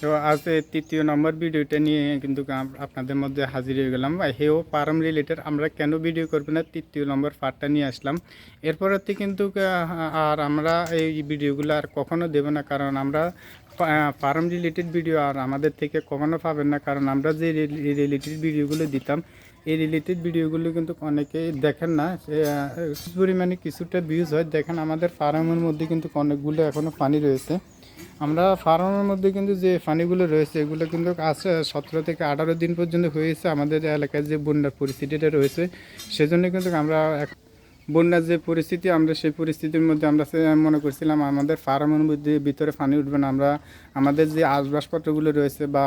তো আজ তৃতীয় নম্বর ভিডিওটা নিয়ে কিন্তু আপনাদের মধ্যে হাজির হয়ে গেলাম। হেও ফার্ম রিলেটেড আমরা কেন ভিডিও করব না? তৃতীয় নম্বর পার্টটা নিয়ে আসলাম। এরপর এরপরেতে কিন্তু আর আমরা এই ভিডিওগুলো আর কখনো দেব না, কারণ আমরা ফার্ম রিলেটেড ভিডিও আর আমাদের থেকে কখনো পাবেন না, কারণ আমরা যে রিলেটেড ভিডিওগুলো দিতাম, এই রিলেটেড ভিডিওগুলো কিন্তু অনেকেই দেখেন না। পরিমাণে কিছুটা ভিউজ হয়। দেখেন আমাদের ফার্মের মধ্যে কিন্তু অনেকগুলো এখনও পানি রয়েছে। আমরা ফার্মের মধ্যে কিন্তু যে পানিগুলো রয়েছে, এগুলো কিন্তু আছে সতেরো থেকে আঠারো দিন পর্যন্ত হয়েছে আমাদের এলাকায় যে বন্যার পরিস্থিতিটা রয়েছে। সেজন্য কিন্তু আমরা বন্যার যে পরিস্থিতি আমরা সেই পরিস্থিতির মধ্যে আমরা মনে করছিলাম আমাদের ফার্মের মধ্যে ভিতরে পানি উঠবে না। আমরা আমাদের যে আসবাসপত্রগুলো রয়েছে বা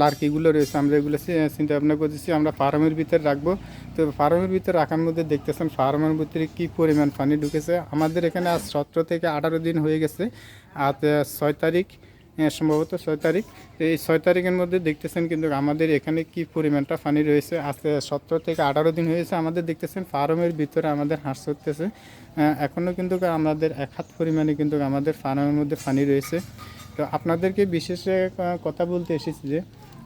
লার্কিগুলো রয়েছে আমরা এগুলো চিন্তা ভাবনা করতেছি আমরা ফার্মের ভিতরে রাখব। তো ফার্মের ভিতরে রাখার মধ্যে দেখতেছেন ফার্মের ভিতরে কী পরিমাণ পানি ঢুকেছে। আমাদের এখানে আজ সতেরো থেকে আঠারো দিন হয়ে গেছে। আহ, ছয় তারিখ সম্ভবত ছয় তারিখ। এই ছয় তারিখের মধ্যে দেখতেছেন কিন্তু আমাদের এখানে কি পরিমাণটা পানি রয়েছে? আজকে সতেরো থেকে আঠারো দিন হয়েছে আমাদের দেখতেছেন, ফার্মের ভিতরে আমাদের হাঁস চড়তেছে। এখনও কিন্তু আমাদের এক হাত পরিমাণে কিন্তু আমাদের ফার্মের মধ্যে পানি রয়েছে। তো আপনাদেরকে বিশেষ কথা বলতে এসেছি যে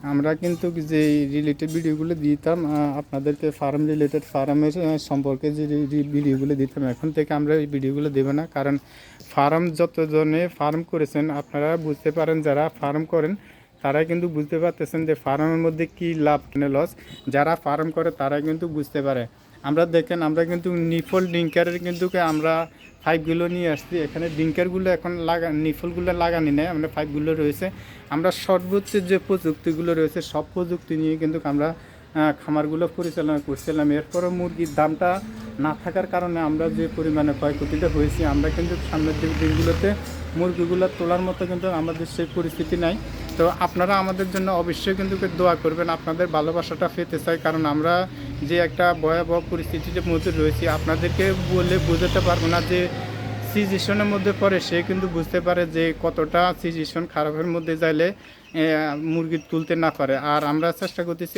আমরা কিন্তু যে রিলেটেড ভিডিওগুলো দিতাম আপনাদেরকে ফার্ম রিলেটেড ফার্মের সম্পর্কে যে ভিডিওগুলো দিতাম, এখন থেকে আমরা এই ভিডিওগুলো দেবো না। কারণ ফার্ম যতজনে ফার্ম করেছেন, আপনারা বুঝতে পারেন যারা ফার্ম করেন, তারা কিন্তু বুঝতে পারতেছেন যে ফার্মের মধ্যে কি লাভ কেন লস যারা ফার্ম করে তারা কিন্তু বুঝতে পারে। আমরা দেখেন, আমরা কিন্তু নিফল ডিঙ্কারের কিন্তু আমরা পাইপগুলো নিয়ে আসছি। এখানে ডিঙ্কারগুলো এখন লাগা, নিফলগুলো লাগানি নেই, আমরা পাইপগুলো রয়েছে। আমরা সর্বোচ্চ যে প্রযুক্তিগুলো রয়েছে, সব প্রযুক্তি নিয়ে কিন্তু আমরা খামারগুলো পরিচালনা করছিলাম। এরপরও মুরগির দামটা না থাকার কারণে আমরা যে পরিমাণে ক্ষয়ক্ষতিটা হয়েছি, আমরা কিন্তু সামনের দিনগুলোতে মুরগিগুলো তোলার মতো কিন্তু আমাদের সেই পরিস্থিতি নাই। তো আপনারা আমাদের জন্য অবশ্যই কিন্তু দোয়া করবেন, আপনাদের ভালোবাসাটা পেতে চাই, কারণ আমরা যে একটা ভয়াবহ পরিস্থিতির মধ্যে রয়েছি, আপনাদেরকে বলে বোঝাতে পারব না যে সিচুয়েশনের মধ্যে পড়ে, সে কিন্তু বুঝতে পারে যে কতটা সিচুয়েশন খারাপের মধ্যে যাইলে মুরগি তুলতে না পারে। আর আমরা চেষ্টা করতেছি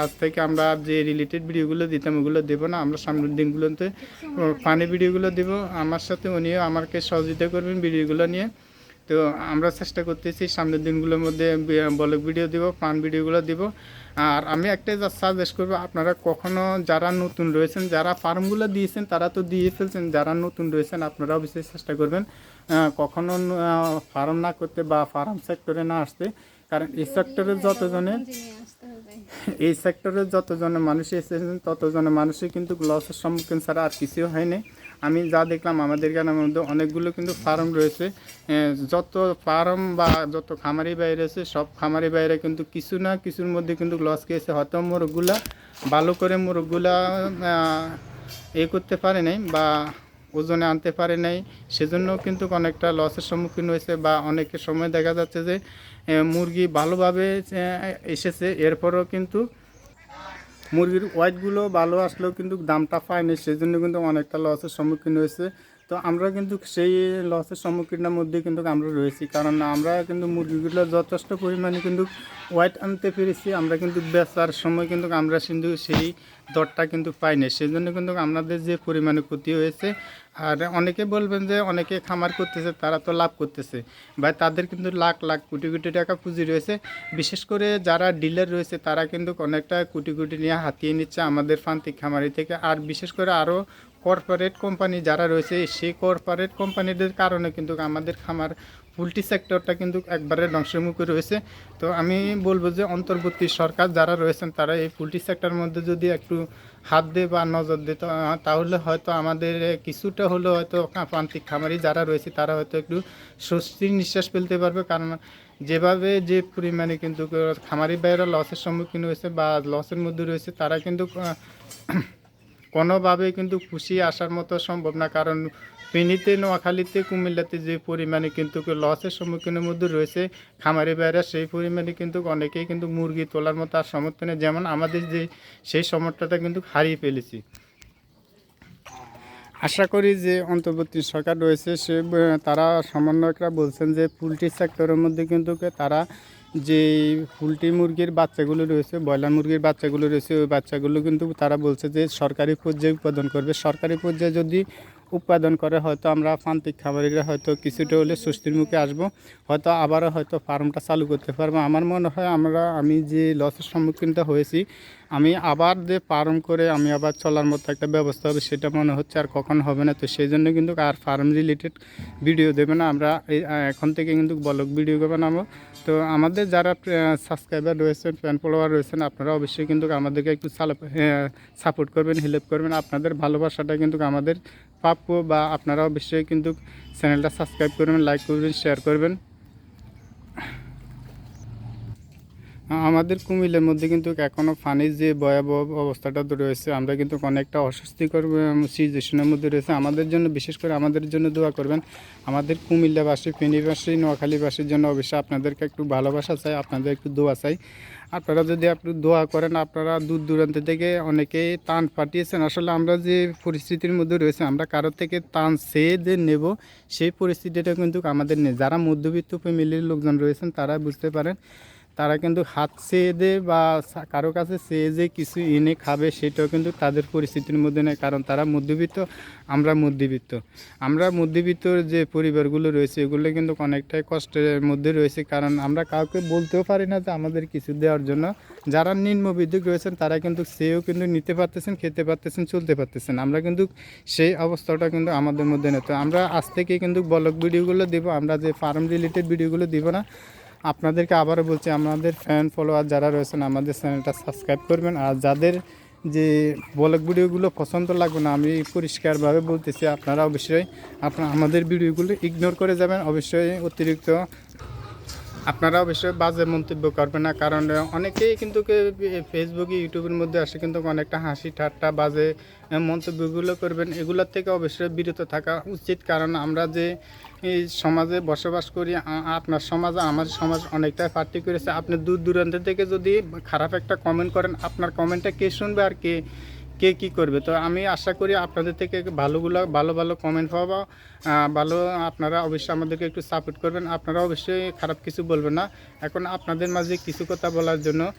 আজ থেকে আমরা যে রিলেটেড ভিডিওগুলো দিতাম, ওগুলো দেবো না। আমরা সামনের দিনগুলোতে ফানি ভিডিওগুলো দেব। আমার সাথে উনিও আমাকে সহযোগিতা করবেন ভিডিওগুলো নিয়ে। তো আমরা চেষ্টা করতেছি সামনের দিনগুলোর মধ্যে ব্লগ ভিডিও দিব ফান ভিডিওগুলো দিব। আর আমি একটাই যা সাজেস্ট করব আপনারা কখনো যারা নতুন রয়েছেন যারা ফার্মগুলো দিয়েছেন তারা তো দিয়ে ফেলছেন যারা নতুন রয়েছেন আপনারা অবশ্যই চেষ্টা করবেন কখনো ফার্ম না করতে বা ফার্ম সেক্টরে না আসতে। কারণ এই সেক্টরে যতজনে এই সেক্টরে যতজনে মানুষ এসেছেন ততজনে মানুষই কিন্তু লসের সম্মুখীন ছাড়া আর কিছুই হয়নি আমি যা দেখলাম, আমাদের গ্রামের মধ্যে অনেকগুলো কিন্তু ফার্ম রয়েছে। যত ফার্ম বা যত খামারি বাইরে আছে, সব খামারি বাইরে কিন্তু কিছু না কিছুর মধ্যে কিন্তু লস খেয়েছে। হয়তো মোরগগুলা ভালো করে মোরগগুলা এ করতে পারে নাই বা ওজনে আনতে পারে নাই। সেজন্য কিন্তু অনেকটা লসের সম্মুখীন হয়েছে বা অনেকের সময় দেখা যাচ্ছে যে মুরগি ভালোভাবে এসেছে। এরপরও কিন্তু মুরগির হোয়াইটগুলো ভালো আসলেও কিন্তু দামটা পায়নি সেজন্য কিন্তু অনেকটা লসের সম্মুখীন হয়েছে। তো আমরা কিন্তু সেই লসের সম্মুখীনের মধ্যে কিন্তু আমরা রয়েছি। কারণ আমরা কিন্তু মুরগিগুলো যথেষ্ট পরিমাণে কিন্তু ওয়াইট আনতে পেরেছি। আমরা কিন্তু বেচার সময় কিন্তু আমরা কিন্তু সেই দরটা কিন্তু পাইনি সেজন্য কিন্তু আমাদের যে পরিমাণে ক্ষতি হয়েছে, আর অনেকে বলবেন যে অনেকে খামার করতেছে, তারা তো লাভ করতেছে। বা তাদের কিন্তু লাখ লাখ, কোটি কোটি টাকা পুঁজি রয়েছে। বিশেষ করে যারা ডিলার রয়েছে, তারা কিন্তু অনেকটা কোটি কোটি নিয়ে হাতিয়ে নিচ্ছে আমাদের প্রান্তিক খামারি থেকে। আর বিশেষ করে আরও কর্পোরেট কোম্পানি যারা রয়েছে সেই কর্পোরেট কোম্পানিদের কারণে কিন্তু আমাদের খামার পোলট্রি সেক্টরটা কিন্তু একবারে ধ্বংসের মুখে রয়েছে। তো আমি বলব যে অন্তর্বর্তী সরকার যারা রয়েছেন তারা এই পোলট্রি সেক্টরের মধ্যে যদি একটু হাত দেয় বা নজর আহ, তাহলে হয়তো আমাদের কিছুটা হলেও হয়তো প্রান্তিক খামারি যারা রয়েছে তারা হয়তো একটু স্বস্তির নিঃশ্বাস ফেলতে পারবে। কারণ যেভাবে যে পরিমাণে কিন্তু খামারি বাইরা লসের সম্মুখীন হয়েছে বা লসের মধ্যে রয়েছে তারা কিন্তু আহ, কোনোভাবে কিন্তু খুশি আসার মতো সম্ভব না। কারণ ফেনীতে নোয়াখালীতে কুমিল্লাতে যে পরিমাণে কিন্তু লসের সম্মুখীনের মধ্যে রয়েছে খামারি বাইরা সেই পরিমাণে কিন্তু অনেকেই কিন্তু মুরগি তোলার মতো আর সমর্থনে যেমন আমাদের যে সেই সমর্থনটা কিন্তু হারিয়ে ফেলেছি। আশা করি যে অন্তর্বর্তী সরকার রয়েছে, সে তারা সমন্বয়করা বলছেন যে পোলট্রি সেক্টরের মধ্যে কিন্তু তারা যে পোলট্রি মুরগির বাচ্চাগুলো রয়েছে, ব্রয়লার মুরগির বাচ্চাগুলো রয়েছে, ওই বাচ্চাগুলো কিন্তু তারা বলছে যে সরকারি পর্যায়ে উৎপাদন করবে। সরকারি পর্যায়ে যদি উৎপাদন করে, হয়তো আমরা প্রান্তিক খামারিরা হয়তো কিছুটা হলে স্বস্তির মুখে আসব, হয়তো আবারও হয়তো ফার্মটা চালু করতে পারব। আমার মনে হয় আমরা, আমি যে লসের সম্মুখীনটা হয়েছি, আমি আবার যে ফার্ম করে আমি আবার চলার মতো একটা ব্যবস্থা হবে, সেটা মনে হচ্ছে আর কখন হবে না। তো সেই জন্য কিন্তু আর ফার্ম রিলেটেড ভিডিও দেবে না, আমরা এখন থেকে কিন্তু ব্লগ ভিডিও বানাবো তো আমাদের যারা সাবস্ক্রাইবার রয়েছেন ফ্যান ফলোয়ার রয়েছেন, আপনারা অবশ্যই কিন্তু আমাদেরকে একটু সাপোর্ট করবেন হেল্প করবেন। আপনাদের ভালোবাসাটা কিন্তু আমাদের প্রাপ্য বা আপনারাও অবশ্যই কিন্তু চ্যানেলটা সাবস্ক্রাইব করবেন লাইক করবেন শেয়ার করবেন। আমাদের কুমিল্লার মধ্যে কিন্তু এখনও পানির যে ভয়াবহ অবস্থাটা রয়েছে, আমরা কিন্তু অনেকটা অস্বস্তিকর সিচুয়েশনের মধ্যে রয়েছে। আমাদের জন্য, বিশেষ করে আমাদের জন্য দোয়া করবেন। আমাদের কুমিল্লাবাসী, ফেনীবাসী, নোয়াখালীবাসীর জন্য অবশ্যই আপনাদেরকে একটু ভালোবাসা চাই, আপনাদের একটু দোয়া চাই। আপনারা যদি আপনি দোয়া করেন, আপনারা দূর দূরান্ত থেকে অনেকেই টান পাঠিয়েছেন। আসলে আমরা যে পরিস্থিতির মধ্যে রয়েছে, আমরা কারও থেকে টান চেয়ে যে নেব, সেই পরিস্থিতিটা কিন্তু আমাদের নেই। যারা মধ্যবিত্ত ফ্যামিলির লোকজন রয়েছেন, তারা বুঝতে পারেন তারা কিন্তু হাত চেয়ে দে বা কারও কাছে চেয়ে যে কিছু এনে খাবে, সেটাও কিন্তু তাদের পরিস্থিতির মধ্যে নেই। কারণ তারা মধ্যবিত্ত, আমরা মধ্যবিত্ত। আমরা মধ্যবিত্ত যে পরিবারগুলো রয়েছে, এগুলো কিন্তু অনেকটাই কষ্টের মধ্যে রয়েছে। কারণ আমরা কাউকে বলতেও পারি না যে আমাদের কিছু দেওয়ার জন্য। যারা নিম্নবিদ্যুৎ রয়েছেন, তারা কিন্তু সেও কিন্তু নিতে পারতেছেন, খেতে পারতেছেন, চলতে পারতেছেন। আমরা কিন্তু সেই অবস্থাটা কিন্তু আমাদের মধ্যে নেই। তো আমরা আজ থেকে কিন্তু ব্লগ ভিডিওগুলো দিব। আমরা যে ফার্ম রিলেটেড ভিডিওগুলো দিব না আপনাদেরকে আবারও বলছি, আমাদের ফ্যান ফলোয়ার যারা রয়েছেন, আমাদের চ্যানেলটা সাবস্ক্রাইব করবেন। আর যাদের যে ব্লগ ভিডিওগুলো পছন্দ লাগবে না, আমি পরিষ্কারভাবে বলতেছি, আপনারা অবশ্যই আপনার আমাদের ভিডিওগুলো ইগনোর করে যাবেন। অবশ্যই অতিরিক্ত আপনারা অবশ্যই বাজে মন্তব্য করবেন না, কারণ অনেকেই কিন্তু ফেসবুকে ইউটিউবের মধ্যে আসে কিন্তু অনেকটা হাসি ঠাট্টা, বাজে মন্তব্যগুলো করবেন। এগুলোর থেকে অবশ্যই বিরত থাকা উচিত, কারণ আমরা যে সমাজে বসবাস করি আপনার সমাজ, আমার সমাজ অনেকটাই পার্টি করেছে। আপনি দূর দূরান্ত থেকে যদি খারাপ একটা কমেন্ট করেন, আপনার কমেন্টটা কে শুনবে আর কে কে কি করবে? তো আমি আশা করি আপনাদের থেকে ভালোগুলো, ভালো ভালো কমেন্ট পাবো। ভালো আপনারা অবশ্যই আমাদেরকে একটু সাপোর্ট করবেন। আপনারা অবশ্যই খারাপ কিছু বলবেন না। এখন আপনাদের মাঝে কিছু কথা বলার জন্য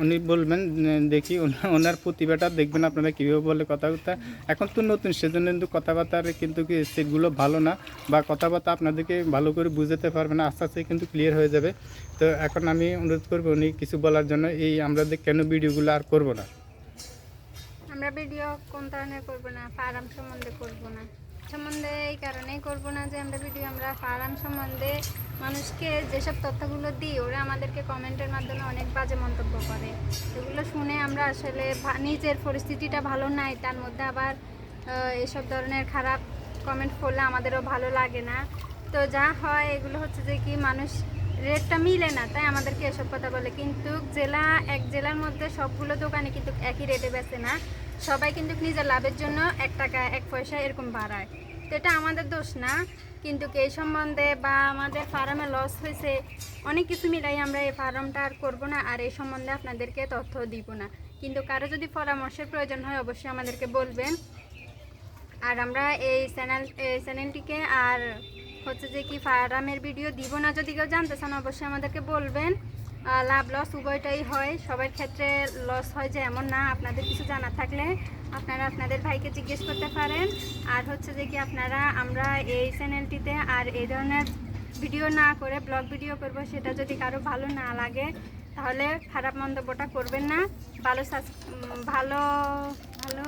উনি বলবেন দেখি ওনা- ওনার প্রতিভাটা দেখবেন আপনারা কীভাবে বলে কথাবার্তা। এখন তো নতুন সেজন্য কিন্তু কথাবার্তার কিন্তু কি সেটগুলো ভালো না বা কথাবার্তা আপনাদেরকে ভালো করে বুঝাতে পারবে না। আস্তে আস্তে কিন্তু ক্লিয়ার হয়ে যাবে। তো এখন আমি অনুরোধ করব উনি কিছু বলার জন্য, এই আমরা কেন ভিডিওগুলো আর করব না। আমরা ভিডিও কোন ধরনের করব না, ফার্ম সম্বন্ধে করব না। সম্বন্ধে এই কারণেই করব না যে আমরা ভিডিও, আমরা ফার্ম সম্বন্ধে মানুষকে যেসব তথ্যগুলো দিই, ওরা আমাদেরকে কমেন্টের মাধ্যমে অনেক বাজে মন্তব্য করে। এগুলো শুনে আমরা আসলে নিজের পরিস্থিতিটা ভালো নাই, তার মধ্যে আবার এসব ধরনের খারাপ কমেন্ট করলে আমাদেরও ভালো লাগে না। তো যা হয়, এগুলো হচ্ছে যে কি মানুষ রেটটা মিলে না, তাই আমাদেরকে এসব কথা বলে। কিন্তু জেলা, এক জেলার মধ্যে সবগুলো দোকানে কিন্তু একই রেটে বেচে না। সবাই কিন্তু নিজের লাভের জন্য এক টাকা, এক পয়সা এরকম বাড়ায়। তো এটা আমাদের দোষ না, কিন্তু এই সম্বন্ধে বা আমাদের ফার্মে লস হয়েছে, অনেক কিছু মিলাই আমরা এই ফার্মটা আর করব না, আর এই সম্বন্ধে আপনাদেরকে তথ্য দিব না। কিন্তু কারও যদি পরামর্শের প্রয়োজন হয়, অবশ্যই আমাদেরকে বলবেন। আর আমরা এই চ্যানেল, এই চ্যানেলটিকে আর হচ্ছে যে কি ফার্মের ভিডিও দিব না যদি কেউ জানতে চান, অবশ্যই আমাদেরকে বলবেন। লাভ লস উভয়টাই হয়। সবার ক্ষেত্রে লস হয় যে এমন না, আপনাদের কিছু জানা থাকলে আপনারা আপনাদের ভাইকে জিজ্ঞেস করতে পারেন। আর হচ্ছে যে কি আপনারা, আমরা এই চ্যানেলটিতে আর এই ধরনের ভিডিও না করে ব্লগ ভিডিও করব, সেটা যদি কারও ভালো না লাগে, তাহলে খারাপ মন্তব্যটা করবেন না। ভালো ভালো ভালো